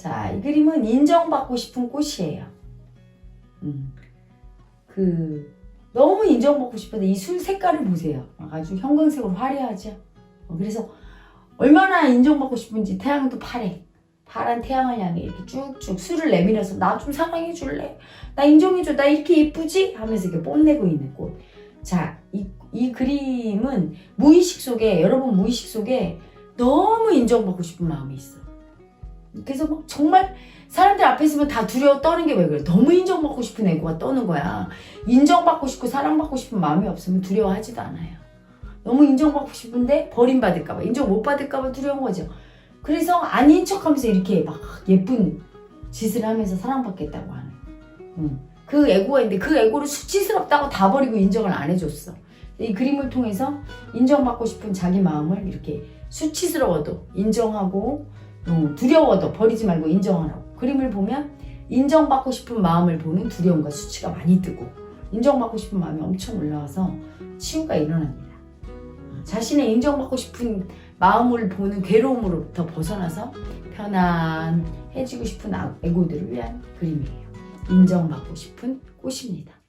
자, 이 그림은 인정받고 싶은 꽃이에요. 음. 그, 너무 인정받고 싶은데 이 술 색깔을 보세요. 아주 형광색으로 화려하죠? 어, 그래서 얼마나 인정받고 싶은지 태양도 파래. 파란 태양을 향해 이렇게 쭉쭉 술을 내밀어서 나 좀 사랑해 줄래? 나 인정해 줘. 나 이렇게 예쁘지? 하면서 이렇게 뽐내고 있는 꽃. 자, 이, 이 그림은 무의식 속에, 여러분 무의식 속에 너무 인정받고 싶은 마음이 있어. 그래서 막 정말 사람들 앞에 있으면 다 두려워 떠는 게 왜 그래? 너무 인정받고 싶은 애고가 떠는 거야. 인정받고 싶고 사랑받고 싶은 마음이 없으면 두려워하지도 않아요. 너무 인정받고 싶은데 버림받을까봐, 인정 못 받을까봐 두려운 거죠. 그래서 아닌 척 하면서 이렇게 막 예쁜 짓을 하면서 사랑받겠다고 하는. 음. 그 애고가 있는데 그 애고를 수치스럽다고 다 버리고 인정을 안 해줬어. 이 그림을 통해서 인정받고 싶은 자기 마음을 이렇게 수치스러워도 인정하고 어, 두려워도 버리지 말고 인정하라고. 그림을 보면 인정받고 싶은 마음을 보는 두려움과 수치가 많이 뜨고 인정받고 싶은 마음이 엄청 올라와서 치유가 일어납니다. 자신의 인정받고 싶은 마음을 보는 괴로움으로부터 벗어나서 편안해지고 싶은 아- 애고들을 위한 그림이에요. 인정받고 싶은 꽃입니다.